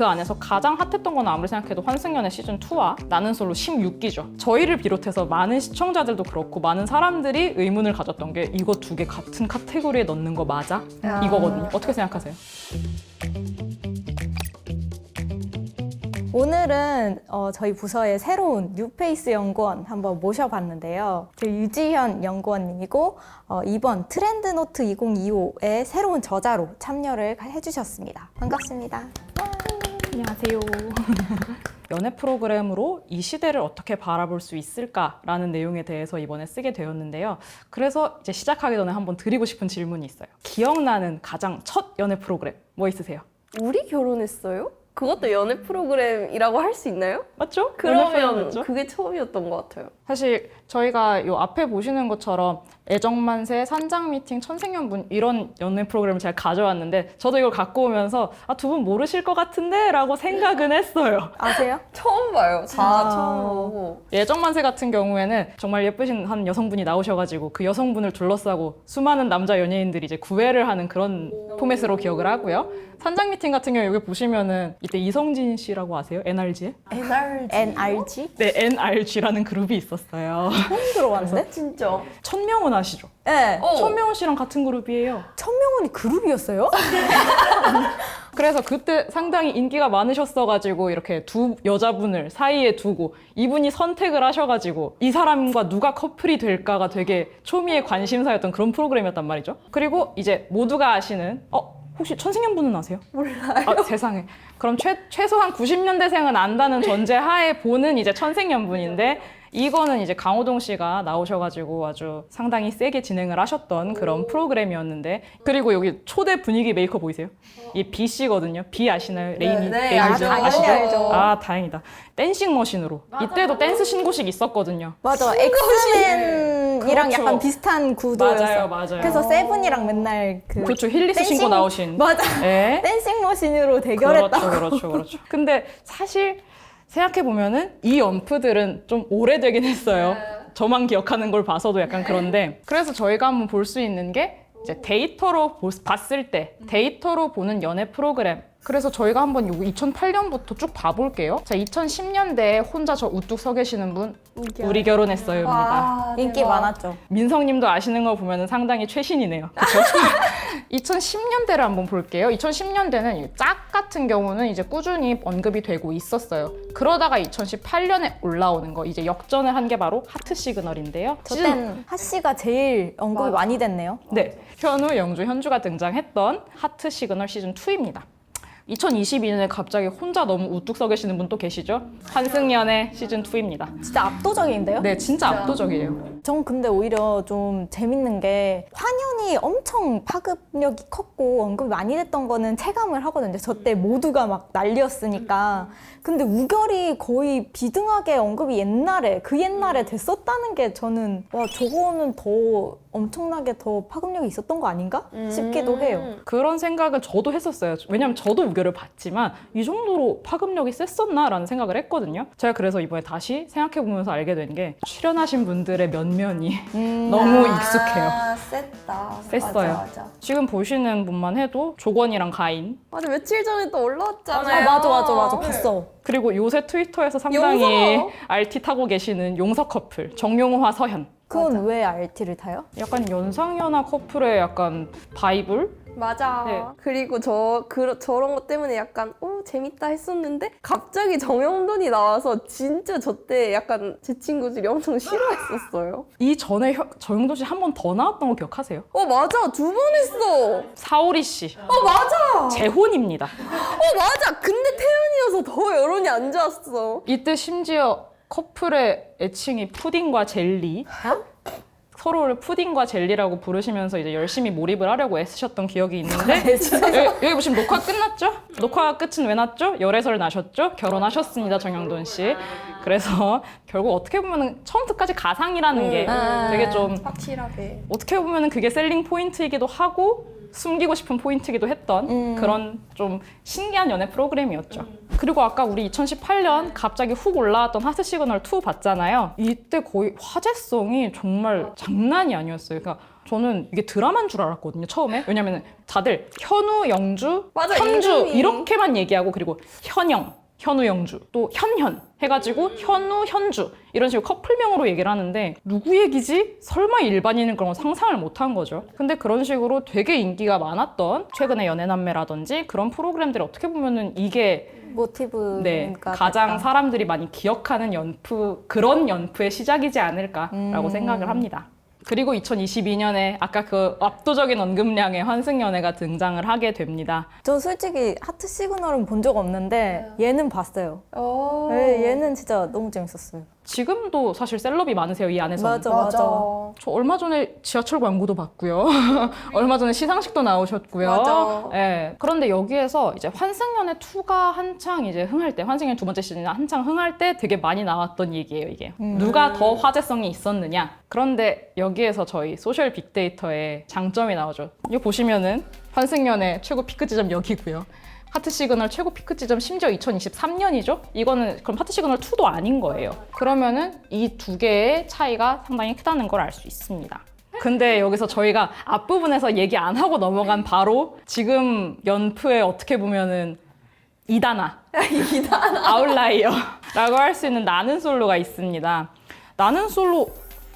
그 안에서 가장 핫했던 건 아무리 생각해도 환승연애 시즌 2와 나는 솔로 16기죠. 저희를 비롯해서 많은 시청자들도 그렇고 많은 사람들이 의문을 가졌던 게 이거 두 개 같은 카테고리에 넣는 거 맞아? 아. 이거거든요. 어떻게 생각하세요? 오늘은 어, 저희 부서의 새로운 뉴페이스 연구원 한번 모셔봤는데요. 저 유지현 연구원님이고 어, 이번 트렌드노트 2025의 새로운 저자로 참여를 해주셨습니다. 반갑습니다. 안녕하세요. 연애 프로그램으로 이 시대를 어떻게 바라볼 수 있을까라는 내용에 대해서 이번에 쓰게 되었는데요. 그래서 이제 시작하기 전에 한번 드리고 싶은 질문이 있어요. 기억나는 가장 첫 연애 프로그램 뭐 있으세요? 우리 결혼했어요? 그것도 연애 프로그램이라고 할 수 있나요? 맞죠? 연애 그러면? 그게 처음이었던 것 같아요. 사실 저희가 요 앞에 보시는 것처럼 애정만세, 산장 미팅, 천생연분 이런 연애 프로그램을 제가 가져왔는데 저도 이걸 갖고 오면서 아, 두 분 모르실 것 같은데 라고 생각은 했어요. 아세요? 처음 봐요. 진짜 아. 처음 보고. 예정만세 같은 경우에는 정말 예쁘신 한 여성분이 나오셔가지고 그 여성분을 둘러싸고 수많은 남자 연예인들이 이제 구애를 하는 그런 포맷으로 기억을 하고요. 산장 미팅 같은 경우 여기 보시면은 이때 이성진 씨라고 아세요? NRG에? NRG. NRG? 네, NRG라는 그룹이 있었어요. 처음 들어봤는데? 진짜. 천명훈 아시죠? 네. 어. 천명훈 씨랑 같은 그룹이에요. 천명훈이 그룹이었어요? 그래서 그때 상당히 인기가 많으셨어가지고 이렇게 두 여자분을 사이에 두고 이분이 선택을 하셔가지고 이 사람과 누가 커플이 될까가 되게 초미의 관심사였던 그런 프로그램이었단 말이죠. 그리고 이제 모두가 아시는 어 혹시 천승연분은 아세요? 몰라요. 아, 세상에. 그럼 최, 최소한 90년대생은 안다는 전제 하에 보는 이제 천생연분인데 이거는 이제 강호동 씨가 나오셔가지고 아주 상당히 세게 진행을 하셨던 그런 프로그램이었는데 그리고 여기 초대 분위기 메이커 보이세요? 이 B 씨거든요. B 아시나요? 레이니 네, 레이니즈 알죠. 아시죠? 당연히 알죠. 아 다행이다. 댄싱 머신으로 이때도 댄스 신고식 있었거든요. 맞아. 엑스맨이랑 그렇죠. 약간 비슷한 구도였어. 맞아요, 맞아요. 그래서 세븐이랑 맨날 그 그렇죠. 힐리스 신고 댄싱- 나오신. 맞아. 예. 댄싱 머신으로 대결했다. 그렇죠, 그렇죠, 그렇죠. 근데 사실 생각해 보면은 이 연프들은 좀 오래되긴 했어요. 저만 기억하는 걸 봐서도 약간 그런데 그래서 저희가 한번 볼 수 있는 게 이제 데이터로 보- 봤을 때 데이터로 보는 연애 프로그램. 그래서 저희가 한번 요 2008년부터 쭉 봐볼게요. 자, 2010년대에 혼자 저 우뚝 서 계시는 분 우리 결혼했어요입니다. 와, 인기 대박. 많았죠. 민성님도 아시는 거 보면 상당히 최신이네요. 그렇죠? 2010년대를 한번 볼게요. 2010년대는 짝 같은 경우는 이제 꾸준히 언급이 되고 있었어요. 그러다가 2018년에 올라오는 거 이제 역전을 한 게 바로 하트 시그널인데요. 저 시즌- 땐 하씨가 제일 언급이 맞아. 많이 됐네요. 네, 현우, 영주, 현주가 등장했던 하트 시그널 시즌 2입니다. 2022년에 갑자기 혼자 너무 우뚝 서 계시는 분 또 계시죠? 환승연애 시즌 2입니다. 진짜 압도적인데요? 네, 진짜 압도적이에요. 전 근데 오히려 좀 재밌는 게 환연이 엄청 파급력이 컸고 언급이 많이 됐던 거는 체감을 하거든요. 저 때 모두가 막 난리였으니까. 근데 우결이 거의 비등하게 언급이 옛날에 그 옛날에 됐었다는 게 저는 와 저거는 더 엄청나게 더 파급력이 있었던 거 아닌가 싶기도 해요. 그런 생각을 저도 했었어요. 왜냐면 저도 우결 을 봤지만 이 정도로 파급력이 셌었나라는 생각을 했거든요. 제가 그래서 이번에 다시 생각해보면서 알게 된 게 출연하신 분들의 면면이 너무 익숙해요. 아, 셌다. 셌어요. 맞아, 맞아. 지금 보시는 분만 해도 조건이랑 가인 맞아, 며칠 전에 또 올라왔잖아요. 아 맞아 맞아 맞아 봤어. 그리고 요새 트위터에서 상당히 용서! RT 타고 계시는 용석 커플 정용화 서현 그건 왜 RT를 타요? 약간 연상연하 커플의 약간 바이블 맞아. 네. 그리고 저 그, 저런 것 때문에 약간 오 재밌다 했었는데 갑자기 정영돈이 나와서 진짜 저 때 약간 제 친구들이 엄청 싫어했었어요. 이 전에 혀- 정용돈 씨 한 번 더 나왔던 거 기억하세요? 어 맞아 두 번 했어. 사오리 씨 어 맞아. 재혼입니다. 어 맞아. 근데 태연이어서 더 여론이 안 좋았어. 이때 심지어 커플의 애칭이 푸딩과 젤리. 서로를 푸딩과 젤리라고 부르시면서 이제 열심히 몰입을 하려고 애쓰셨던 기억이 있는데 여기, 여기 보시면 녹화 끝났죠? 녹화 끝은 왜 났죠? 열애설 나셨죠? 결혼하셨습니다 정영돈 씨. 그래서 결국 어떻게 보면 처음부터까지 가상이라는 게 음. 되게 좀 확실하게. 어떻게 보면 그게 셀링 포인트이기도 하고 숨기고 싶은 포인트이기도 했던 음. 그런 좀 신기한 연애 프로그램이었죠. 그리고 아까 우리 2018년 갑자기 훅 올라왔던 하트 시그널 2 봤잖아요. 이때 거의 화제성이 정말 장난이 아니었어요. 그러니까 저는 이게 드라마인 줄 알았거든요 처음에 왜냐면 다들 현우 영주 맞아, 현주 이름이. 이렇게만 얘기하고 그리고 현영 현우 영주 또 현현 해가지고 현우 현주 이런 식으로 커플명으로 얘기를 하는데 누구 얘기지 설마 일반인은 그런 거 상상을 못한 거죠 근데 그런 식으로 되게 인기가 많았던 최근에 연애남매라든지 그런 프로그램들이 어떻게 보면은 이게 모티브가 네, 가장 됐다. 사람들이 많이 기억하는 연프 그런 연프의 시작이지 않을까라고 음. 생각을 합니다. 그리고 2022년에 아까 그 압도적인 언급량의 환승연애가 등장을 하게 됩니다. 저 솔직히 하트 시그널은 본 적 없는데 얘는 봤어요. 어. 네, 얘는 진짜 너무 재밌었어요. 지금도 사실 셀럽이 많으세요 이 안에서. 맞아, 맞아. 저 얼마 전에 지하철 광고도 봤고요. 얼마 전에 시상식도 나오셨고요. 맞아. 예. 그런데 여기에서 이제 환승연애 2가 한창 이제 흥할 때, 환승연애 두 번째 시즌이 한창 흥할 때 되게 많이 나왔던 얘기예요, 이게. 음. 누가 더 화제성이 있었느냐. 그런데 여기에서 저희 소셜 빅데이터의 장점이 나오죠. 이거 보시면은 환승연애 최고 피크 지점 여기고요. 하트 시그널 최고 피크 지점 심지어 2023년이죠? 이거는 그럼 하트 시그널 2도 아닌 거예요. 그러면은 이 두 개의 차이가 상당히 크다는 걸 알 수 있습니다. 근데 여기서 저희가 앞부분에서 얘기 안 하고 넘어간 바로 지금 연프에 어떻게 보면은 이다나 아웃라이어라고 할 수 있는 나는 솔로가 있습니다. 나는 솔로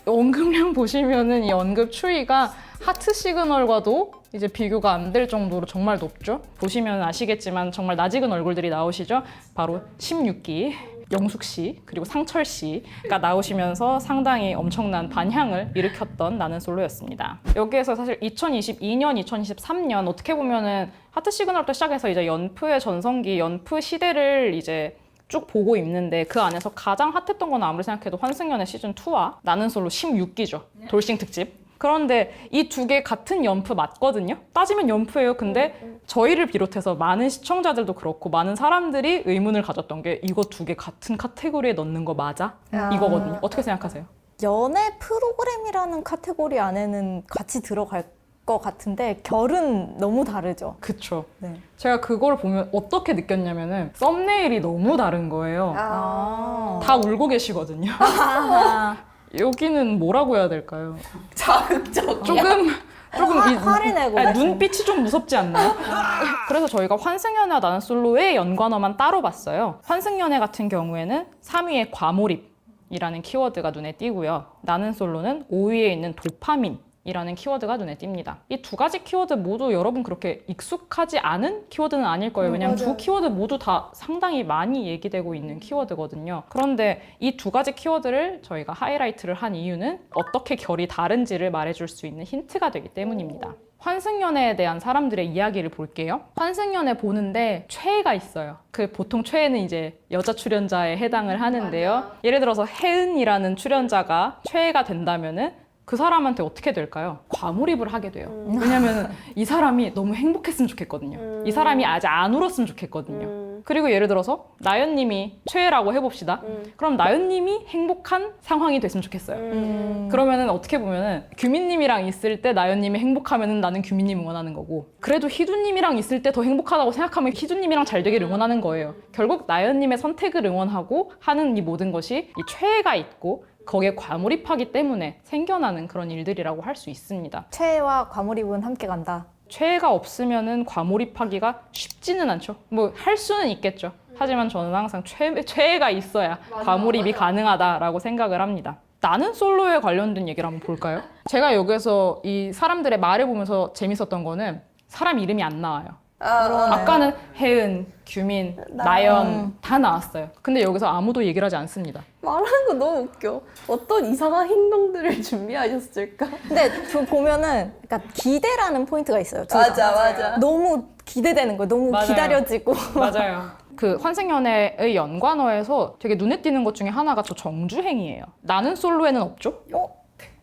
언급량 보시면은 이 언급 추이가 하트 시그널과도 이제 비교가 안 될 정도로 정말 높죠. 보시면 아시겠지만 정말 낯익은 얼굴들이 나오시죠. 바로 16기 영숙 씨 그리고 상철 씨가 나오시면서 상당히 엄청난 반향을 일으켰던 나는 솔로였습니다. 여기에서 사실 2022년, 2023년 어떻게 보면은 하트 시그널부터 시작해서 이제 연프의 전성기, 연프 시대를 이제 쭉 보고 있는데 그 안에서 가장 핫했던 건 아무리 생각해도 환승연의 시즌 2와 나는 솔로 16기죠. 돌싱 특집. 그런데 이 두 개 같은 연프 맞거든요. 따지면 연프예요. 근데 저희를 비롯해서 많은 시청자들도 그렇고 많은 사람들이 의문을 가졌던 게 이거 두 개 같은 카테고리에 넣는 거 맞아? 아. 이거거든요. 어떻게 생각하세요? 연애 프로그램이라는 카테고리 안에는 같이 들어갈 것 같은데 결은 너무 다르죠. 그쵸. 네. 제가 그걸 보면 어떻게 느꼈냐면은 썸네일이 너무 다른 거예요. 아. 다 울고 계시거든요. 아, 여기는 뭐라고 해야 될까요? 자극적. 조금 조금 이- 화를 내고 아니. 눈빛이 좀 무섭지 않나요? 그래서 저희가 환승연애와 나는 솔로의 연관어만 따로 봤어요. 환승연애 같은 경우에는 3위의 과몰입 이라는 키워드가 눈에 띄고요. 나는 솔로는 5위에 있는 도파민. 이라는 키워드가 눈에 띕니다. 이 두 가지 키워드 모두 여러분 그렇게 익숙하지 않은 키워드는 아닐 거예요. 왜냐하면 두 맞아요. 키워드 모두 다 상당히 많이 얘기되고 있는 키워드거든요. 그런데 이 두 가지 키워드를 저희가 하이라이트를 한 이유는 어떻게 결이 다른지를 말해줄 수 있는 힌트가 되기 때문입니다. 환승연애에 대한 사람들의 이야기를 볼게요. 환승연애 보는데 최애가 있어요. 그 보통 최애는 이제 여자 출연자에 해당을 하는데요. 예를 들어서 혜은이라는 출연자가 최애가 된다면은 그 사람한테 어떻게 될까요? 과몰입을 하게 돼요. 왜냐면 이 사람이 너무 행복했으면 좋겠거든요. 이 사람이 아직 안 울었으면 좋겠거든요. 음. 그리고 예를 들어서 나연님이 최애라고 해봅시다. 음. 그럼 나연님이 행복한 상황이 됐으면 좋겠어요. 음. 그러면은 어떻게 보면은 규민님이랑 있을 때 나연님이 행복하면은 나는 규민님 응원하는 거고 그래도 희두님이랑 있을 때 더 행복하다고 생각하면 희두님이랑 잘 되길 응원하는 거예요. 결국 나연님의 선택을 응원하고 하는 이 모든 것이 이 최애가 있고 거기에 과몰입하기 때문에 생겨나는 그런 일들이라고 할 수 있습니다. 최애와 과몰입은 함께 간다. 최애가 없으면은 과몰입하기가 쉽지는 않죠. 뭐 할 수는 있겠죠. 하지만 저는 항상 최, 최애가 있어야 과몰입이 가능하다라고 생각을 합니다. 나는 솔로에 관련된 얘기를 한번 볼까요? 제가 여기서 이 사람들의 말을 보면서 재밌었던 거는 사람 이름이 안 나와요. 아. 아까는 혜은, 규민, 나연 다 나왔어요. 근데 여기서 아무도 얘기를 하지 않습니다. 말하는 거 너무 웃겨. 어떤 이상한 행동들을 준비하셨을까? 근데 그 보면은 그러니까 기대라는 포인트가 있어요. 둘 다. 맞아, 맞아. 너무 기대되는 거예요. 너무 맞아요. 기다려지고. 맞아요. 그 환생연애의 연관어에서 되게 눈에 띄는 것 중에 하나가 저 정주행이에요. 나는 솔로에는 없죠?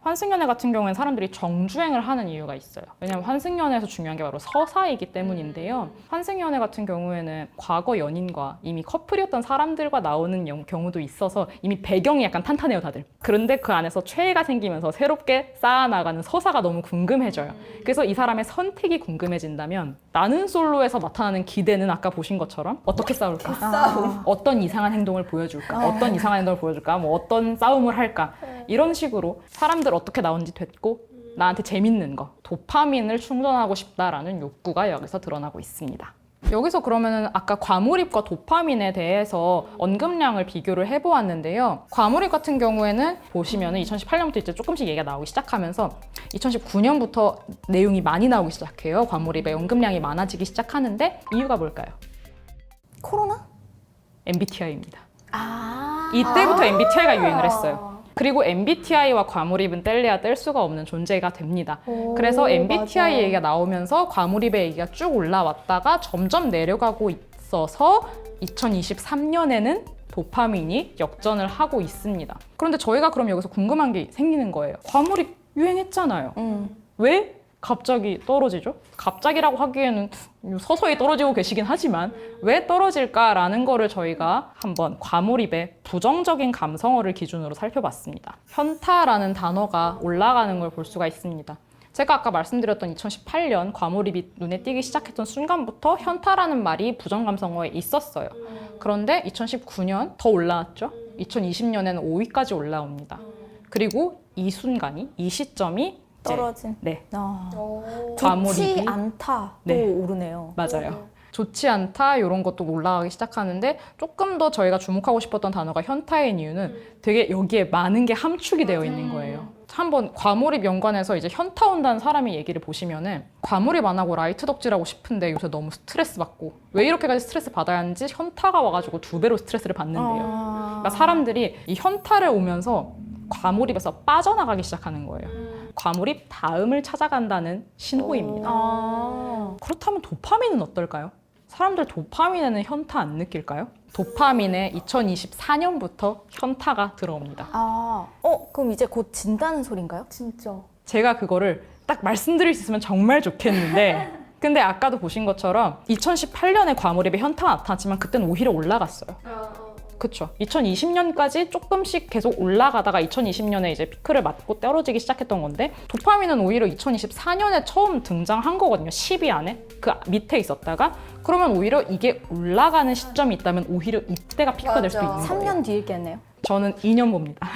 환승연애 같은 경우에는 사람들이 정주행을 하는 이유가 있어요. 왜냐하면 환승연애에서 중요한 게 바로 서사이기 때문인데요. 환승연애 같은 경우에는 과거 연인과 이미 커플이었던 사람들과 나오는 영- 경우도 있어서 이미 배경이 약간 탄탄해요, 다들. 그런데 그 안에서 최애가 생기면서 새롭게 쌓아나가는 서사가 너무 궁금해져요. 그래서 이 사람의 선택이 궁금해진다면 나는 솔로에서 나타나는 기대는 아까 보신 것처럼 어떻게 싸울까? 싸움. 어떤 이상한 행동을 보여줄까? 어떤 이상한 행동을 보여줄까? 뭐 어떤 싸움을 할까? 이런 식으로 사람들 어떻게 나온지 됐고 나한테 재밌는 거, 도파민을 충전하고 싶다라는 욕구가 여기서 드러나고 있습니다. 여기서 그러면은 아까 과몰입과 도파민에 대해서 언급량을 비교를 해보았는데요. 과몰입 같은 경우에는 보시면은 2018년부터 이제 조금씩 얘기가 나오기 시작하면서 2019년부터 내용이 많이 나오기 시작해요. 과몰입의 언급량이 많아지기 시작하는데 이유가 뭘까요? 코로나? MBTI입니다. 아. 이때부터 MBTI가 유행을 했어요. 그리고 MBTI와 과몰입은 뗄래야 뗄 수가 없는 존재가 됩니다. 그래서 MBTI 얘기가 나오면서 과몰입의 얘기가 쭉 올라왔다가 점점 내려가고 있어서 2023년에는 도파민이 역전을 하고 있습니다. 그런데 저희가 그럼 여기서 궁금한 게 생기는 거예요. 과몰입 유행했잖아요. 음. 왜 갑자기 떨어지죠? 갑자기라고 하기에는 서서히 떨어지고 계시긴 하지만 왜 떨어질까라는 거를 저희가 한번 과몰입의 부정적인 감성어를 기준으로 살펴봤습니다. 현타라는 단어가 올라가는 걸 볼 수가 있습니다. 제가 아까 말씀드렸던 2018년 과몰입이 눈에 띄기 시작했던 순간부터 현타라는 말이 부정감성어에 있었어요. 그런데 2019년 더 올라왔죠? 2020년에는 5위까지 올라옵니다. 그리고 이 순간이, 이 시점이 떨어진. 네, 아. 좋지 과몰입이 않다. 네. 또 오르네요. 맞아요. 좋지 않다 이런 것도 올라가기 시작하는데 조금 더 저희가 주목하고 싶었던 단어가 현타인 이유는 되게 여기에 많은 게 함축이 되어 있는 거예요. 한번 과몰입 연관해서 이제 현타 온다는 사람의 얘기를 보시면은 과몰입 안 하고 라이트 덕질하고 싶은데 요새 너무 스트레스 받고 왜 이렇게까지 스트레스 받아야 하는지 현타가 와가지고 두 배로 스트레스를 받는데요. 아. 그러니까 사람들이 이 현타를 오면서 과몰입에서 빠져나가기 시작하는 거예요. 과몰입 다음을 찾아간다는 신호입니다. 아. 그렇다면 도파민은 어떨까요? 사람들 도파민에는 현타 안 느낄까요? 도파민에 2024년부터 현타가 들어옵니다. 아. 어, 그럼 이제 곧 진다는 소린가요? 진짜. 제가 그거를 딱 말씀드릴 수 있으면 정말 좋겠는데 근데 아까도 보신 것처럼 2018년에 과몰입에 현타가 나타났지만 그때는 오히려 올라갔어요. 그쵸. 2020년까지 조금씩 계속 올라가다가 2020년에 이제 피크를 맞고 떨어지기 시작했던 건데 도파민은 오히려 2024년에 처음 등장한 거거든요. 10위 안에 그 밑에 있었다가 그러면 오히려 이게 올라가는 시점이 있다면 오히려 이때가 피크가 될 수도. 있는 거예요. 3년 뒤겠네요. 저는 2년 봅니다.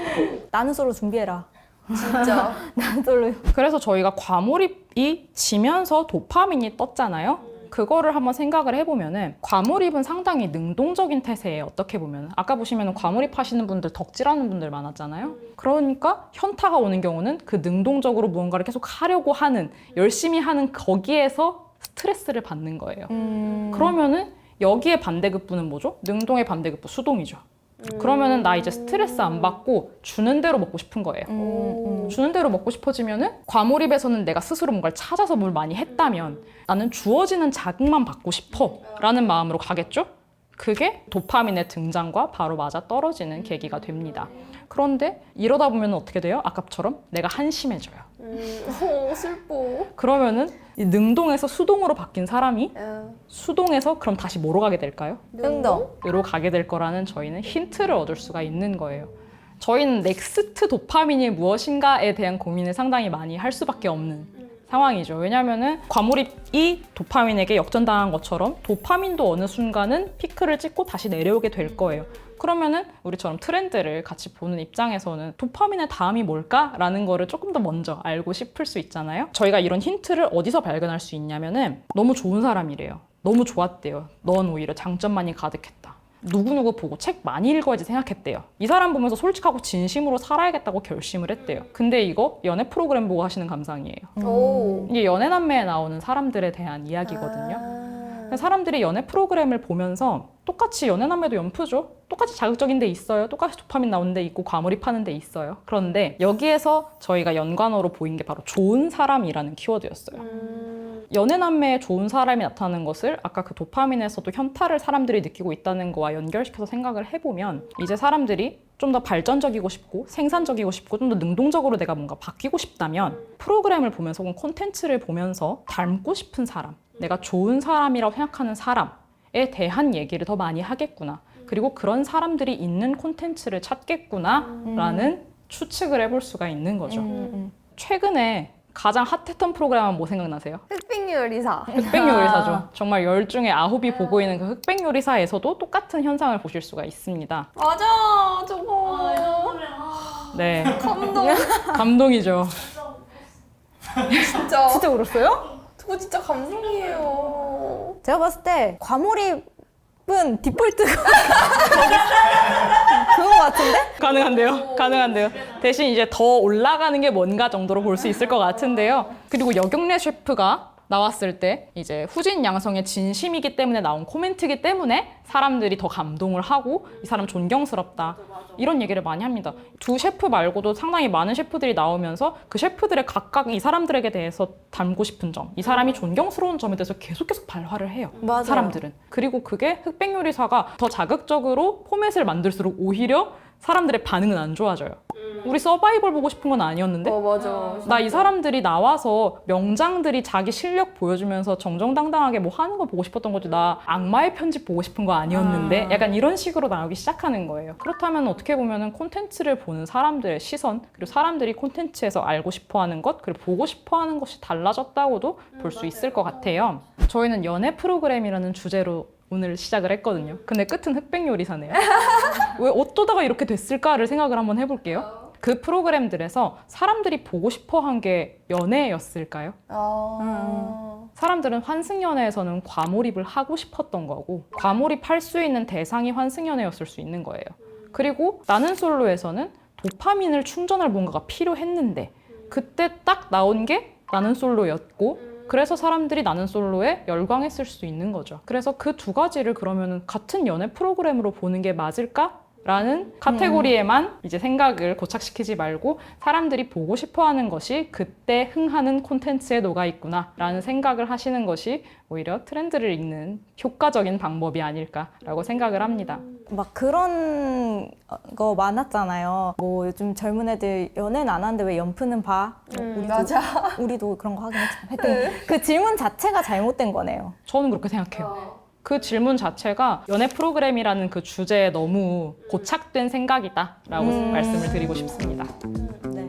나는 솔로 준비해라. 진짜. 나는 솔로. 그래서 저희가 과몰입이 지면서 도파민이 떴잖아요. 그거를 한번 생각을 해보면은 과몰입은 상당히 능동적인 태세에 어떻게 보면 아까 보시면은 과몰입 하시는 분들 덕질하는 분들 많았잖아요. 그러니까 현타가 오는 경우는 그 능동적으로 무언가를 계속 하려고 하는 열심히 하는 거기에서 스트레스를 받는 거예요. 음. 그러면은 여기에 반대급부는 뭐죠? 능동의 반대급부 수동이죠. 그러면은 나 이제 스트레스 안 받고 주는 대로 먹고 싶은 거예요. 음, 음. 주는 대로 먹고 싶어지면은 과몰입에서는 내가 스스로 뭔가를 찾아서 뭘 많이 했다면 나는 주어지는 자극만 받고 싶어라는 마음으로 가겠죠? 그게 도파민의 등장과 바로 맞아 떨어지는 계기가 됩니다. 그런데 이러다 보면 어떻게 돼요? 아까처럼 내가 한심해져요. 음, 어, 슬퍼. 그러면은 이 능동에서 수동으로 바뀐 사람이 야, 수동에서 그럼 다시 뭐로 가게 될까요? 능동. 으로 가게 될 거라는 저희는 힌트를 얻을 수가 있는 거예요. 저희는 넥스트 도파민이 무엇인가에 대한 고민을 상당히 많이 할 수밖에 없는 상황이죠. 왜냐하면은 과몰입이 도파민에게 역전당한 것처럼 도파민도 어느 순간은 피크를 찍고 다시 내려오게 될 거예요. 그러면은 우리처럼 트렌드를 같이 보는 입장에서는 도파민의 다음이 뭘까라는 거를 조금 더 먼저 알고 싶을 수 있잖아요. 저희가 이런 힌트를 어디서 발견할 수 있냐면은 너무 좋은 사람이래요. 너무 좋았대요. 넌 오히려 장점만이 가득했다. 누구누구 보고 책 많이 읽어야지 생각했대요. 이 사람 보면서 솔직하고 진심으로 살아야겠다고 결심을 했대요. 근데 이거 연애 프로그램 보고 하시는 감상이에요. 오. 이게 연애남매에 나오는 사람들에 대한 이야기거든요. 아. 사람들이 연애 프로그램을 보면서 똑같이 연애남매도 연프죠. 똑같이 자극적인 데 있어요. 똑같이 도파민 나오는 데 있고 과몰입 하는 데 있어요. 그런데 여기에서 저희가 연관어로 보인 게 바로 좋은 사람이라는 키워드였어요. 음, 연애남매에 좋은 사람이 나타나는 것을 아까 그 도파민에서도 현타를 사람들이 느끼고 있다는 거와 연결시켜서 생각을 해보면 이제 사람들이 좀 더 발전적이고 싶고 생산적이고 싶고 좀 더 능동적으로 내가 뭔가 바뀌고 싶다면 프로그램을 보면서 혹은 콘텐츠를 보면서 닮고 싶은 사람 내가 좋은 사람이라고 생각하는 사람에 대한 얘기를 더 많이 하겠구나 그리고 그런 사람들이 있는 콘텐츠를 찾겠구나라는 추측을 해볼 수가 있는 거죠 음, 음. 최근에 가장 핫했던 프로그램 은 뭐 생각나세요? 흑백 요리사. 흑백 요리사죠. 정말 열 중에 아홉이 보고 있는 그 흑백 요리사에서도 똑같은 현상을 보실 수가 있습니다. 맞아, 저거. 네, 감동. 감동이죠. 진짜. 진짜 울었어요? 그거 진짜 감성이에요. 제가 봤을 때 과몰입 은 디폴트 그거 같은데? 가능한데요. 가능한데요. 대신 이제 더 올라가는 게 뭔가 정도로 볼 수 있을 것 같은데요. 그리고 여경래 셰프가 나왔을 때 이제 후진 양성의 진심이기 때문에 나온 코멘트이기 때문에 사람들이 더 감동을 하고 이 사람 존경스럽다. 이런 얘기를 많이 합니다. 두 셰프 말고도 상당히 많은 셰프들이 나오면서 그 셰프들의 각각 이 사람들에게 대해서 담고 싶은 점, 이 사람이 존경스러운 점에 대해서 계속 계속 발화를 해요. 맞아요. 사람들은. 그리고 그게 흑백 요리사가 더 자극적으로 포맷을 만들수록 오히려 사람들의 반응은 안 좋아져요. 우리 서바이벌 보고 싶은 건 아니었는데? 어 맞아. 나 이 사람들이 나와서 명장들이 자기 실력 보여주면서 정정당당하게 뭐 하는 거 보고 싶었던 거지 나 악마의 편집 보고 싶은 거 아니었는데 약간 이런 식으로 나오기 시작하는 거예요 그렇다면 어떻게 보면은 콘텐츠를 보는 사람들의 시선 그리고 사람들이 콘텐츠에서 알고 싶어 하는 것 그리고 보고 싶어 하는 것이 달라졌다고도 볼 수 있을 것 같아요 저희는 연애 프로그램이라는 주제로 오늘 시작을 했거든요 근데 끝은 흑백 요리사네요 왜 어쩌다가 이렇게 됐을까를 생각을 한번 해볼게요 그 프로그램들에서 사람들이 보고 싶어 한 게 연애였을까요? 아. 사람들은 환승연애에서는 과몰입을 하고 싶었던 거고 과몰입할 수 있는 대상이 환승연애였을 수 있는 거예요. 그리고 나는 솔로에서는 도파민을 충전할 뭔가가 필요했는데 그때 딱 나온 게 나는 솔로였고 그래서 사람들이 나는 솔로에 열광했을 수 있는 거죠. 그래서 그 두 가지를 그러면 같은 연애 프로그램으로 보는 게 맞을까? 라는 카테고리에만 이제 생각을 고착시키지 말고 사람들이 보고 싶어 하는 것이 그때 흥하는 콘텐츠에 녹아 있구나 라는 생각을 하시는 것이 오히려 트렌드를 읽는 효과적인 방법이 아닐까라고 생각을 합니다. 막 그런 거 많았잖아요. 뭐 요즘 젊은 애들 연애는 안 하는데 왜 연프는 봐? 뭐 음, 우리도, 맞아. 우리도 그런 거 하긴 했지만 하여튼 그 질문 자체가 잘못된 거네요. 저는 그렇게 생각해요. 그 질문 자체가 연애 프로그램이라는 그 주제에 너무 고착된 생각이다라고 음. 말씀을 드리고 싶습니다. 네.